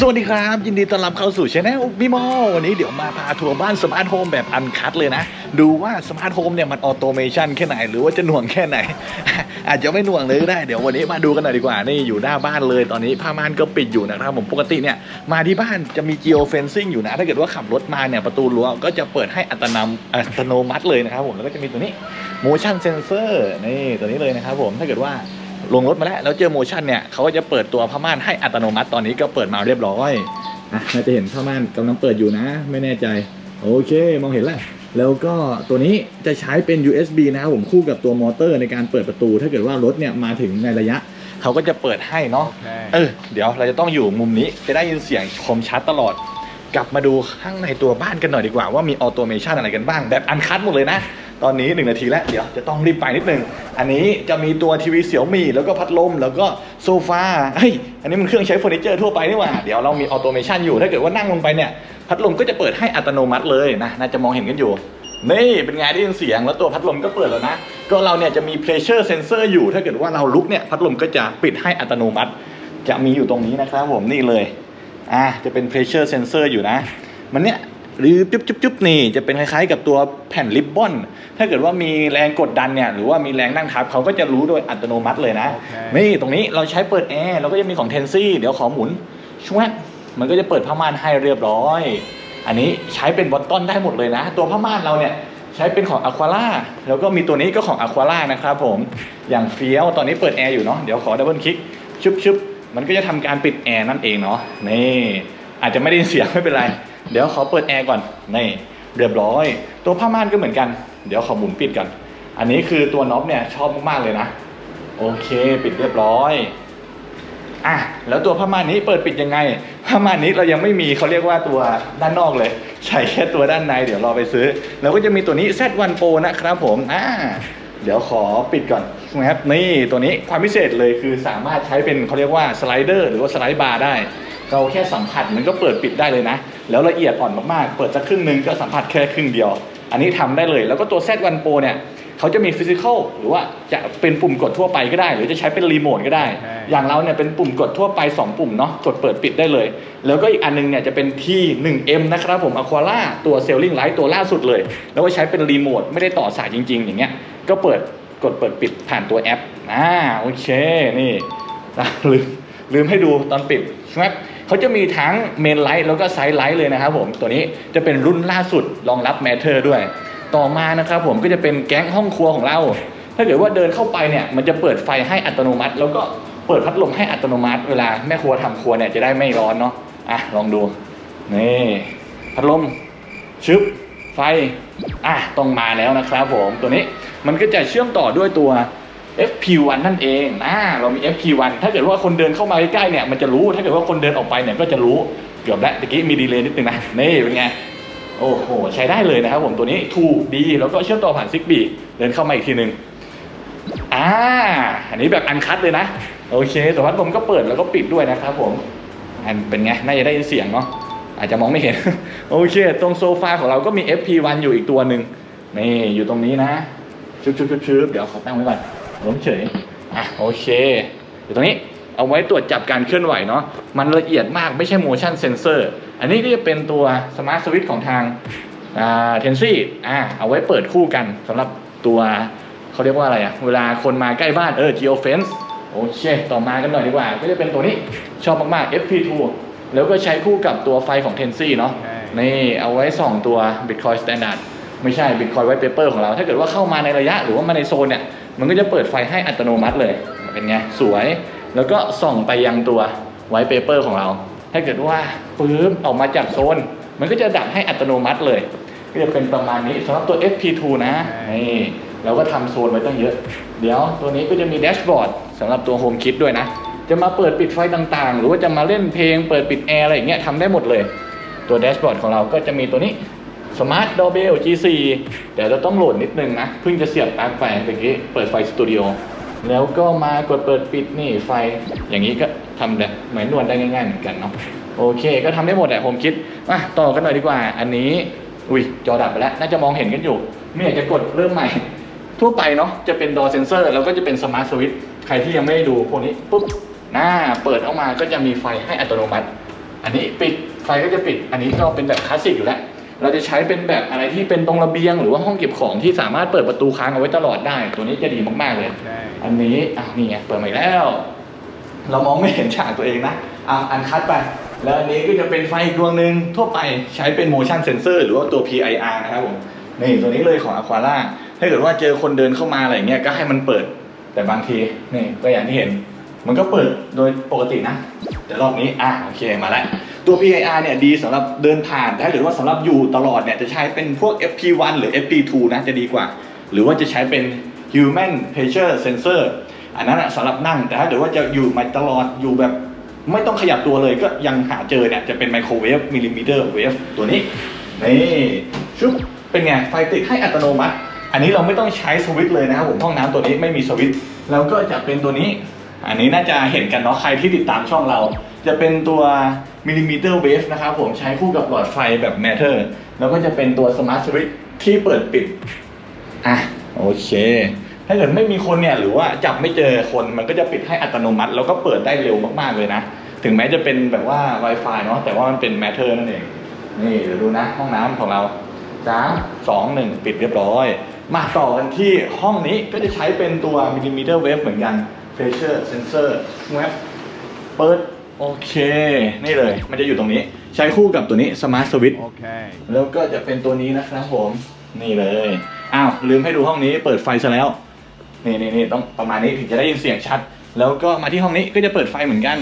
สวัสดีครับ ยินดีต้อนรับเข้าสู่ช anel พี่โมวันนี้เดี๋ยวมาพาทัวร์บ้านสมาร์ทโฮมแบบอันคัดเลยนะ ดูว่าสมาร์ทโฮมเนี่ยมันออโตเมชันแค่ไหน หรือว่าจะหน่วงแค่ไหน อาจจะไม่หน่วงเลยก็ได้เดี๋ยววันนี้มาดูกันหน่อยดีกว่า นี่อยู่หน้าบ้านเลยตอนนี้ผ้าม่านก็ปิดอยู่นะครับผมปกติเนี่ยมาที่บ้านจะมี geo fencing อยู่นะ ถ้าเกิดว่าขับรถมาเนี่ยประตูรั้วก็จะเปิดให้อัตนมอัตโนมัติเลยนะครับผมแล้วก็จะมีตัวนี้ motion sensor นี่ตัวนี้เลยนะครับผมถ้าเกิดว่า ลงรถมาแล้วแล้วเจอโมชั่นเนี่ยเขาก็จะเปิดตัวผ้าม่านให้อัตโนมัติตอนนี้ก็เปิดมาเรียบร้อยนะน่าจะเห็นผ้าม่านกำลังเปิดอยู่นะ ไม่แน่ใจ โอเค มองเห็นแล้วแล้วก็ตัวนี้จะใช้เป็น USB นะครับผมคู่กับตัวมอเตอร์ในการเปิดประตู ถ้าเกิดว่ารถเนี่ยมาถึงในระยะ เขาก็จะเปิดให้เนาะเออเดี๋ยวเราจะต้องอยู่มุมนี้จะได้ยินเสียงคมชัดตลอด กลับมาดูข้างในตัวบ้านกันหน่อยดีกว่าว่ามีออโตเมชันอะไรกันบ้างแบบอันคัดหมดเลยนะ ตอนนี้ 1 นาทีแล้ว เดี๋ยวจะต้องรีบไปนิดนึง อันนี้จะมีตัวทีวีเสี่ยวมี่แล้วก็พัดลม แล้วก็โซฟาเฮ้ย อันนี้มันเครื่องใช้เฟอร์นิเจอร์ทั่วไปนี่หว่า เดี๋ยวเรามีออโตเมชันอยู่ ถ้าเกิดว่านั่งลงไปเนี่ย พัดลมก็จะเปิดให้อัตโนมัติเลยนะ น่าจะมองเห็นกันอยู่ นี่เป็นไงได้ยินเสียง แล้วตัวพัดลมก็เปิดแล้วนะ ก็เราเนี่ยจะมี pressure sensor อยู่ ถ้าเกิดว่าเราลุกเนี่ย พัดลมก็จะปิดให้อัตโนมัติ จะมีอยู่ตรงนี้นะครับผม นี่เลย อะจะเป็น pressure sensor อยู่นะ มันเนี่ย หรือจุ๊บจุ๊บจุ๊บนี่จะเป็นคล้ายๆ กับตัวแผ่นริบบอน ถ้าเกิดว่ามีแรงกดดันเนี่ยหรือว่ามีแรงนั่งทับเขาก็จะรู้โดยอัตโนมัติเลยนะโอเคนี่ตรงนี้เราใช้เปิดแอร์เราก็จะมีของเทนซี่เดี๋ยวขอหมุนชวบมันก็จะเปิดผ้าม่านให้เรียบร้อย อันนี้ใช้เป็นบอตตอนได้หมดเลยนะ ตัวผ้าม่านเราเนี่ยใช้เป็นของอควาล่าแล้วก็มีตัวนี้ก็ของอควาล่านะครับผมอย่างเฟี้ยวตอนนี้เปิดแอร์อยู่เนาะเดี๋ยวขอดับเบิลคลิกชึบชึบมันก็จะทำการปิดแอร์นั่นเองเนาะนี่อาจจะไม่ได้ยินเสียงไม่เป็นไร เดี๋ยวขอเปิดแอร์ก่อนนี่เรียบร้อย ตัวผ้าม่านก็เหมือนกัน เดี๋ยวขอหมุนปิดก่อนอันนี้คือตัวน็อปเนี่ยชอบมากๆเลยนะ โอเคปิดเรียบร้อยอะแล้วตัวผ้าม่านนี้เปิดปิดยังไงผ้าม่านนี้เรายังไม่มีเขาเรียกว่าตัวด้านนอกเลย ใช้แค่ตัวด้านใน เดี๋ยวรอไปซื้อ แล้วก็จะมีตัวนี้ Z1 Pro นะครับผมอ่าเดี๋ยวขอปิดก่อนนะครับนี่ตัวนี้ความพิเศษเลยคือสามารถใช้เป็นเขาเรียกว่าสไลเดอร์หรือว่าสไลด์บาร์ได้ เราแค่สัมผัสมันก็เปิดปิดได้เลยนะ แล้วละเอียดอ่อนมากๆ เปิดสักครึ่งหนึงก็สัมผัสแค่ครึ่งเดียว อันนี้ทำได้เลย แล้วก็ตัว Z1 Pro เนี่ยเขาจะมีฟิสิกอลหรือว่าจะเป็นปุ่มกดทั่วไปก็ได้ หรือจะใช้เป็นรีโมทก็ได้ใช่อย่างเราเนี่ยเป็นปุ่มกดทั่วไป 2 ปุ่มเนาะกดเปิดปิดได้เลย แล้วก็อีกอันนึงเนี่ยจะเป็นที่ 1M นะครับผม Aquala ตัว Sailing Light ตัวล่าสุดเลย แล้วก็ใช้เป็นรีโมทไม่ได้ต่อสายจริง ๆ อย่างเงี้ยก็เปิดกดเปิดปิดผ่านตัวแอปอ่าโอเคนี่อะลืมลืมให้ดูตอนปิดใช่ไหม เขาจะมีทั้งเมนไลท์แล้วก็ไซด์ไลท์เลยนะครับผมตัวนี้จะเป็นรุ่นล่าสุดรองรับแมทเทอร์ด้วย ต่อมานะครับผมก็จะเป็นแก๊งห้องครัวของเรา ถ้าเกิดว่าเดินเข้าไปเนี่ยมันจะเปิดไฟให้อัตโนมัติ แล้วก็เปิดพัดลมให้อัตโนมัติ เวลาแม่ครัวทำครัวเนี่ยจะได้ไม่ร้อนเนาะอะลองดูนี่พัดลมชึบไฟอะต้องมาแล้วนะครับผมตัวนี้มันก็จะเชื่อมต่อด้วยตัว FP1 นั่นเองอ่าเรามี FP1 ถ้าเกิดว่าคนเดินเข้ามาใกล้ๆเนี่ยมันจะรู้ ถ้าเกิดว่าคนเดินออกไปเนี่ยก็จะรู้เกือบแล้วตะกี้มีดีเลย์นิดนึงนะนี่เป็นไงโอ้โหใช้ได้เลยนะครับผมตัวนี้ถูกดีแล้วก็เชื่อมต่อผ่านซิกบีเดินเข้ามาอีกทีหนึ่งอ่าอันนี้แบบอันคัดเลยนะ โอเคแต่พัดลมก็เปิดแล้วก็ปิดด้วยนะครับผมอันเป็นไงน่าจะได้ยินเสียงเนาะอาจจะมองไม่เห็น โอเค ตรงโซฟาของเราก็มี FP1 อยู่อีกตัวหนึ่งนี่อยู่ตรงนี้นะชุบชุบชุบชุบเดี๋ยวขอตั้งไว้ก่อน ล้มเฉยอะโอเคอยู่ตรงนี้เอาไว้ตรวจจับการเคลื่อนไหวเนาะมันละเอียดมากไม่ใช่ motion sensor อันนี้ก็จะเป็นตัว smart switch ของทางอ่าเทนซี่อ่าเอาไว้เปิดคู่กันสำหรับตัวเขาเรียกว่าอะไรอะเวลาคนมาใกล้บ้านเออ geo fence โอเค ต่อมากันหน่อยดีกว่า ก็จะเป็นตัวนี้ชอบมากๆ FP2 แล้วก็ใช้คู่กับตัวไฟของ Tensi เนาะใช่นี่เอาไว้ส่องตัว Bitcoin Standard ไม่ใช่ Bitcoin White Paper ของเรา ถ้าเกิดว่าเข้ามาในระยะหรือว่ามาในโซนเนี่ย มันก็จะเปิดไฟให้อัตโนมัติเลยเป็นไงสวย แล้วก็ส่องไปยังตัว White Paper ของเรา ถ้าเกิดว่าปื๊บออกมาจากโซน มันก็จะดับให้อัตโนมัติเลย ก็จะเป็นประมาณนี้สำหรับตัว FP2 นะนี่เราก็ทำโซนไว้ตั้งเยอะ เดี๋ยวตัวนี้ก็จะมีแดชบอร์ดสำหรับตัว Home Kit ด้วยนะ จะมาเปิดปิดไฟต่างๆ หรือว่าจะมาเล่นเพลง เปิดปิดแอร์อะไรอย่างเงี้ยทำได้หมดเลย ตัวแดชบอร์ดของเราก็จะมีตัวนี้ Smart Doorbell G4 แต่เราต้องโหลดนิดนึงนะ เพิ่งจะเสียบปลั๊กไฟเมื่อกี้เปิดไฟสตูดิโอแล้วก็มากดเปิดปิดนี่ไฟอย่างนี้ก็ทำได้เหมือนนวลได้ง่ายๆเหมือนกันเนาะโอเค ก็ทำได้หมดแหละผมคิดอะต่อกันหน่อยดีกว่า อันนี้อุ้ยจอดับไปแล้ว น่าจะมองเห็นกันอยู่ ไม่อยากจะกดเริ่มใหม่ ทั่วไปเนาะจะเป็น door sensor แล้วก็จะเป็น smart switch ใครที่ยังไม่ได้ดูพวกนี้ปุ๊บหน้าเปิดออกมาก็จะมีไฟให้อัตโนมัติ อันนี้ปิดไฟก็จะปิด อันนี้ก็เป็นแบบคลาสสิกอยู่แล้ว เราจะใช้เป็นแบบอะไรที่เป็นตรงระเบียง หรือว่าห้องเก็บของที่สามารถเปิดประตูค้างเอาไว้ตลอดได้ ตัวนี้จะดีมากๆเลย อันนี้อะนี่ไงเปิดใหม่แล้ว เรามองไม่เห็นฉากตัวเองนะอะอันคัดไป แล้วอันนี้ก็จะเป็นไฟอีกดวงหนึ่งทั่วไปใช้เป็น motion sensor หรือว่าตัว PIR นะครับผมนี่ตัวนี้เลยของ Aquara ถ้าเกิดว่าเจอคนเดินเข้ามาอะไรเงี้ยก็ให้มันเปิด แต่บางทีนี่ก็อย่างที่เห็น มันก็เปิดโดยปกตินะแต่รอบนี้อะโอเคมาแล้ว ตัว PIR เนี่ยดีสำหรับเดินผ่านแต่ถ้าเกิดว่าสำหรับอยู่ตลอดเนี่ยจะใช้เป็นพวก FP1 หรือ FP2 นะจะดีกว่า หรือว่าจะใช้เป็น Human Pressure Sensor อันนั้นอะสำหรับนั่ง แต่ถ้าเกิดว่าจะอยู่มาตลอดอยู่แบบไม่ต้องขยับตัวเลยก็ยังหาเจอเนี่ยจะเป็นไมโครเวฟมิลลิมิเตอร์เวฟตัวนี้นี่ชุบเป็นไงไฟติดให้อัตโนมัติ อันนี้เราไม่ต้องใช้สวิตช์เลยนะครับผมห้องน้ำตัวนี้ไม่มีสวิตช์แล้วก็จะเป็นตัวนี้ อันนี้น่าจะเห็นกันเนาะใครที่ติดตามช่องเรา จะเป็นตัวมิลลิมิเตอร์เวฟนะครับผมใช้คู่กับหลอดไฟแบบแมทเทอร์แล้วก็จะเป็นตัวสมาร์ทสวิตช์ที่เปิดปิดอะโอเค ถ้าเกิดไม่มีคนเนี่ยหรือว่าจับไม่เจอคนมันก็จะปิดให้อัตโนมัติ แล้วก็เปิดได้เร็วมากๆเลยนะ ถึงแม้จะเป็นแบบว่า Wi-Fi เนาะแต่ว่ามันเป็น Matter นั่นเอง นี่เดี๋ยวดูนะห้องน้ำของเราสามสองหนึ่งปิดเรียบร้อย มาต่อกันที่ห้องนี้ก็จะใช้เป็นตัว millimeter wave เหมือนกัน pressure sensor แวบเปิดโอเค นี่เลย มันจะอยู่ตรงนี้ ใช้คู่กับตัวนี้ smart switch Okay. แล้วก็จะเป็นตัวนี้นะครับผม นี่เลย อ้าว ลืมให้ดูห้องนี้เปิดไฟซะแล้ว นี่นี่นี่ต้องประมาณนี้ถึงจะได้ยินเสียงชัด แล้วก็มาที่ห้องนี้ก็จะเปิดไฟเหมือนกัน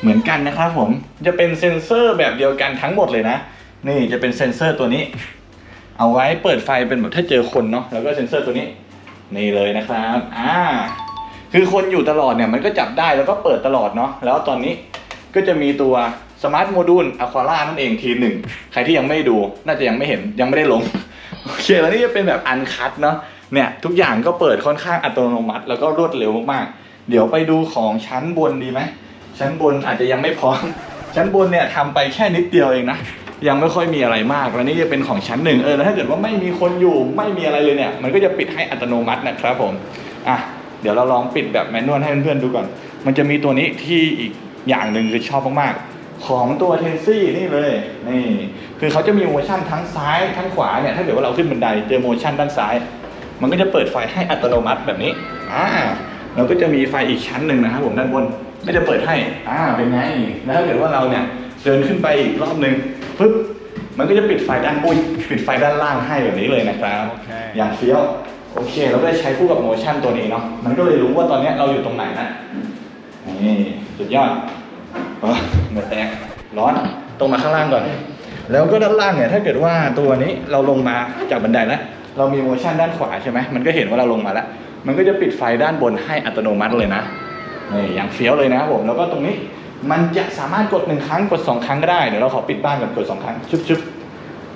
เหมือนกันนะครับผม จะเป็นเซ็นเซอร์แบบเดียวกันทั้งหมดเลยนะ นี่จะเป็นเซ็นเซอร์ตัวนี้ เอาไว้เปิดไฟเป็นแบบถ้าเจอคนเนาะ แล้วก็เซ็นเซอร์ตัวนี้ นี่เลยนะครับ อ่า คือคนอยู่ตลอดเนี่ยมันก็จับได้แล้วก็เปิดตลอดเนาะแล้วตอนนี้ก็จะมีตัวสมาร์ทโมดูลอะควาร่านั่นเองทีหนึ่งใครที่ยังไม่ดูน่าจะยังไม่เห็นยังไม่ได้ลงโอเคแล้วนี่จะเป็นแบบอันคัดเนาะเนี่ยทุกอย่างก็เปิดค่อนข้างอัตโนมัติ แล้วก็รวดเร็วมากๆ เดี๋ยวไปดูของชั้นบนดีไหมชั้นบนอาจจะยังไม่พร้อม ชั้นบนเนี่ยทำไปแค่นิดเดียวเองนะยังไม่ค่อยมีอะไรมากแล้วนี่จะเป็นของชั้นหนึ่งเออแล้วถ้าเกิดว่าไม่มีคนอยู่ไม่มีอะไรเลยเนี่ยมันก็จะปิดให้อัตโนมัตินะครับผมอะ เดี๋ยวเราลองปิดแบบแมนนวลให้เพื่อนๆดูก่อน มันจะมีตัวนี้ที่อีกอย่างหนึ่งคือชอบมากๆ ของตัวเทนซี่นี่เลยนี่คือเขาจะมีโมชั่นทั้งซ้ายทั้งขวาเนี่ยถ้าเกิดว่าเราขึ้นบันไดเจอโมชั่นด้านซ้าย มันก็จะเปิดไฟให้อัตโนมัติแบบนี้อ่าเราก็จะมีไฟอีกชั้นหนึ่งนะครับผมด้านบนไม่ได้เปิดให้อ่าเป็นไงแล้วถ้าเกิดว่าเราเนี่ยเดินขึ้นไปอีกรอบหนึ่งปึ๊บมันก็จะปิดไฟด้านบนปิดไฟด้านล่างให้แบบนี้เลยนะครับโอเคอย่างเฟี้ยว โอเค เราก็ได้ใช้คู่กับโมชันตัวนี้เนาะ มันก็เลยรู้ว่าตอนเนี้ยเราอยู่ตรงไหนนะ นี่สุดยอดเออเหมือนแตกร้อน ตรงมาข้างล่างก่อน แล้วก็ด้านล่างเนี่ย ถ้าเกิดว่าตัวนี้เราลงมาจากบันไดแล้ว เรามีโมชันด้านขวาใช่ไหม มันก็เห็นว่าเราลงมาแล้ว มันก็จะปิดไฟด้านบนให้อัตโนมัติเลยนะนี่อย่างเฟี้ยวเลยนะครับผม แล้วก็ตรงนี้มันจะสามารถกดหนึ่งครั้งกดสองครั้งก็ได้ เดี๋ยวเราขอปิดบ้านก่อนกดสองครั้งชุบชุบ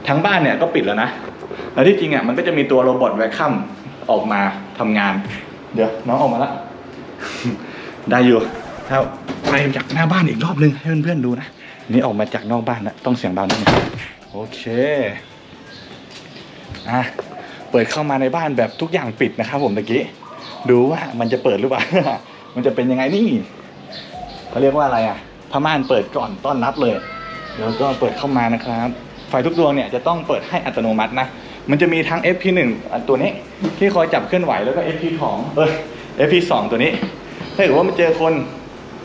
ทั้งบ้านเนี่ยก็ปิดแล้วนะ แล้วที่จริงอะมันก็จะมีตัวโรบอทแวคคัม ออกมาทำงาน เดี๋ยวน้องออกมาแล้วได้อยู่ถ้าไปจากหน้าบ้านอีกรอบนึงให้เพื่อนๆดูนะนี่ออกมาจากนอกบ้านนะต้องเสียงเบานิดนึงโอเคอะเปิดเข้ามาในบ้านแบบทุกอย่างปิดนะครับผมตะกี้ดูว่ามันจะเปิดหรือเปล่า มันจะเป็นยังไงนี่เขาเรียกว่าอะไรอะผ้าม่านเปิดก่อนต้อนรับเลย แล้วก็เปิดเข้ามานะครับ ไฟทุกดวงเนี่ยจะต้องเปิดให้อัตโนมัตินะ มันจะมีทั้ง FP1 อันตัวนี้ที่คอยจับเคลื่อนไหวแล้วก็ FP2 เออ FP2 ตัวนี้ ถ้าเกิดว่ามันเจอคน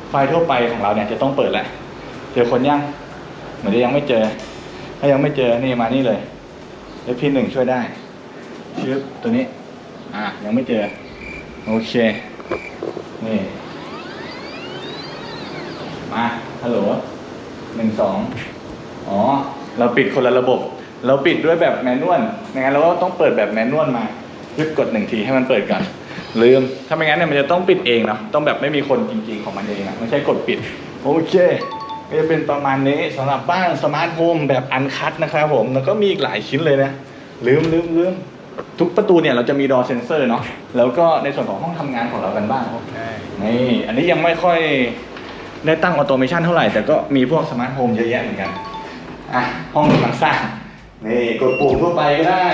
ไฟทั่วไปของเราเนี่ยจะต้องเปิดแหละ เจอคนยังเหมือนจะยังไม่เจอ ถ้ายังไม่เจอนี่มานี่เลย FP1 ช่วยได้ชื่อตัวนี้ อะยังไม่เจอ โอเค นี่ มาฮัลโหลหนึ่งสองอ๋อ เราปิดคนละระบบ เราปิดด้วยแบบแมนนวลไม่งั้นเราก็ต้องเปิดแบบแมนนวลมายึดกดหนึ่งทีให้มันเปิดก่อนลืม ถ้าไม่งั้นเนี่ยมันจะต้องปิดเองเนาะต้องแบบไม่มีคนจริง ๆของมันเองอะไม่ใช่กดปิด โอเคก็จะเป็นประมาณนี้สำหรับบ้านสมาร์ทโฮมแบบอันคัดนะครับผมแล้วก็มีอีกหลายชิ้นเลยนะ ลืมลืมลืมทุกประตูเนี่ยเราจะมีดอเซนเซอร์เนาะแล้วก็ในส่วนของห้องทำงานของเรากันบ้าง Okay. นี่อันนี้ยังไม่ค่อยได้ตั้งออโตเมชันเท่าไหร่ แต่ก็มีพวกสมาร์ทโฮมเยอะแยะเหมือนกันอะห้องกำลังสร้าง นี่กดปุ่มทั่วไปก็ได้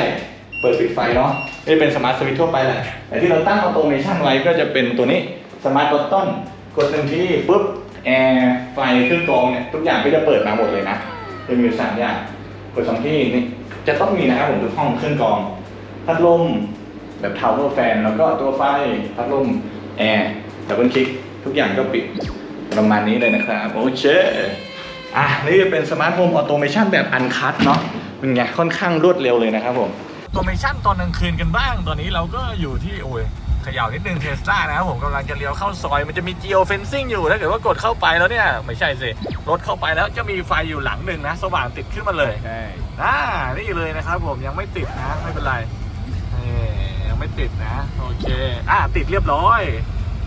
เปิดปิดไฟเนาะนี่เป็นสมาร์ทสวิตช์ทั่วไปแหละแต่ที่เราตั้งออโตเมชันไว้ก็จะเป็นตัวนี้สมาร์ทบัตตอนกดหนึ่งที่ปุ๊บแอร์ไฟเครื่องกรองเนี่ยทุกอย่างก็จะเปิดมาหมดเลยนะจะมีอยู่สามอย่างเปิดสองที่นี่จะต้องมีนะครับผมทุกห้องเครื่องกรองพัดลมแบบทาวเวอร์แฟน แล้วก็ตัวไฟพัดลมแอร์ดับเบิลคลิกทุกอย่างก็ปิดประมาณนี้เลยนะครับ โอเค อะ นี่เป็นสมาร์ทโฮมออโตเมชันแบบอันคัตเนาะ เป็นไงค่อนข้างรวดเร็วเลยนะครับผมออโตเมชันตอนกลางคืนกันบ้าง ตอนนี้เราก็อยู่ที่โอ้ยเขย่านิดนึงเทสลานะครับผมกำลังจะเลี้ยวเข้าซอย มันจะมี geo fencing อยู่ถ้าเกิดว่ากดเข้าไปแล้วเนี่ย ไม่ใช่สิ รถเข้าไปแล้วจะมีไฟอยู่หลังหนึ่งนะ สว่างติดขึ้นมาเลยใช่อ่านี่เลยนะครับผมยังไม่ติดนะ ไม่เป็นไรนี่ยังไม่ติดนะ โอเค อ่าติดเรียบร้อย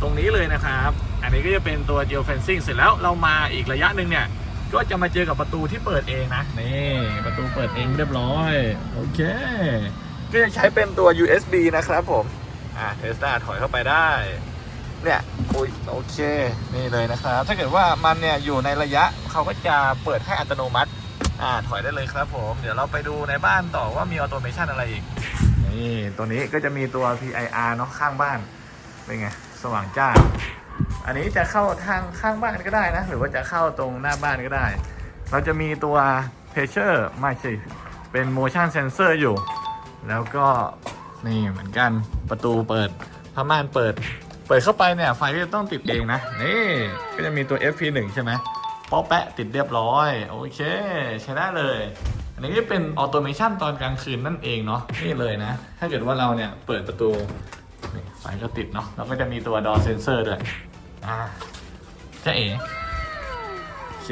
ตรงนี้เลยนะครับ อันนี้ก็จะเป็นตัว geo fencing เสร็จแล้วเรามาอีกระยะหนึ่งเนี่ย ก็จะมาเจอกับประตูที่เปิดเองนะนี่ประตูเปิดเองเรียบร้อย โอเค ก็จะใช้เป็นตัว USB นะครับผม อ่าเทสลาถอยเข้าไปได้ เนี่ยอุ้ยโอเค นี่เลยนะครับ ถ้าเกิดว่ามันเนี่ยอยู่ในระยะเขาก็จะเปิดให้อัตโนมัติ อ่าถอยได้เลยครับผม เดี๋ยวเราไปดูในบ้านต่อว่ามีออโตเมชันอะไรอีก นี่ตัวนี้ก็จะมีตัว PIR เนาะข้างบ้าน เป็นไง สว่างจ้า อันนี้จะเข้าทางข้างบ้านก็ได้นะ หรือว่าจะเข้าตรงหน้าบ้านก็ได้ เราจะมีตัว pressure ไม่ใช่เป็น motion sensor อยู่ แล้วก็นี่เหมือนกันประตูเปิดผ้าม่านเปิด เปิดเข้าไปเนี่ยไฟก็จะต้องติดเองนะ นี่ก็จะมีตัว FP1 ใช่ไหมป๊อปแปะติดเรียบร้อย โอเค ใช้ได้เลย อันนี้เป็นออโตเมชันตอนกลางคืนนั่นเองเนาะนี่เลยนะ ถ้าเกิดว่าเราเนี่ยเปิดประตู นี่ไฟก็ติดเนาะแล้วก็จะมีตัว door sensor ด้วยอ่าจะเอ๋โอเค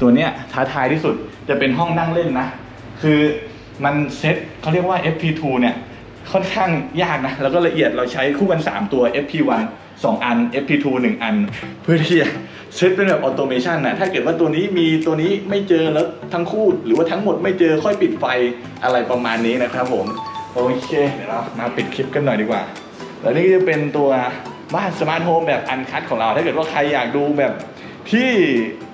ตัวเนี้ยท้าทายที่สุดจะเป็นห้องนั่งเล่นนะ คือมันเซ็ตเขาเรียกว่า FP2 เนี่ยค่อนข้างยากนะ แล้วก็ละเอียดเราใช้คู่กัน 3 ตัว FP1 2 อัน FP2 1 อัน เพื่อที่จะเซตเป็นแบบออโตเมชันนะถ้าเกิดว่าตัวนี้มีตัวนี้ไม่เจอแล้วทั้งคู่ หรือว่าทั้งหมดไม่เจอค่อยปิดไฟอะไรประมาณนี้นะครับผม โอเค เดี๋ยวเรามาปิดคลิปกันหน่อยดีกว่า แล้วนี่ก็จะเป็นตัวบ้านสมาร์ทโฮมแบบอันคัดของเรา ถ้าเกิดว่าใครอยากดูแบบที่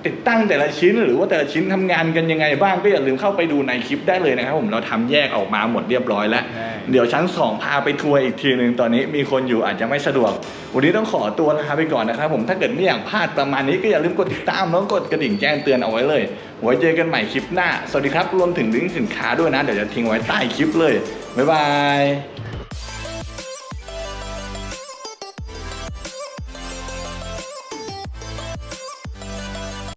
ติดตั้งแต่ละชิ้น หรือว่าแต่ละชิ้นทำงานกันยังไงบ้างก็อย่าลืมเข้าไปดูในคลิปได้เลยนะครับผมเราทำแยกออกมาหมดเรียบร้อยแล้วใช่เดี๋ยวชั้น 2 พาไปทัวร์อีกทีหนึ่งตอนนี้มีคนอยู่อาจจะไม่สะดวก วันนี้ต้องขอตัวลาไปก่อนนะครับผมถ้าเกิดไม่อยากพลาดประมาณนี้ก็อย่าลืมกดติดตามแล้วกดกระดิ่งแจ้งเตือนเอาไว้เลยไว้เจอกันใหม่คลิปหน้าสวัสดีครับรวมถึงลิงก์สินค้าด้วยนะเดี๋ยวจะทิ้งไว้ใต้คลิปเลย บ๊ายบาย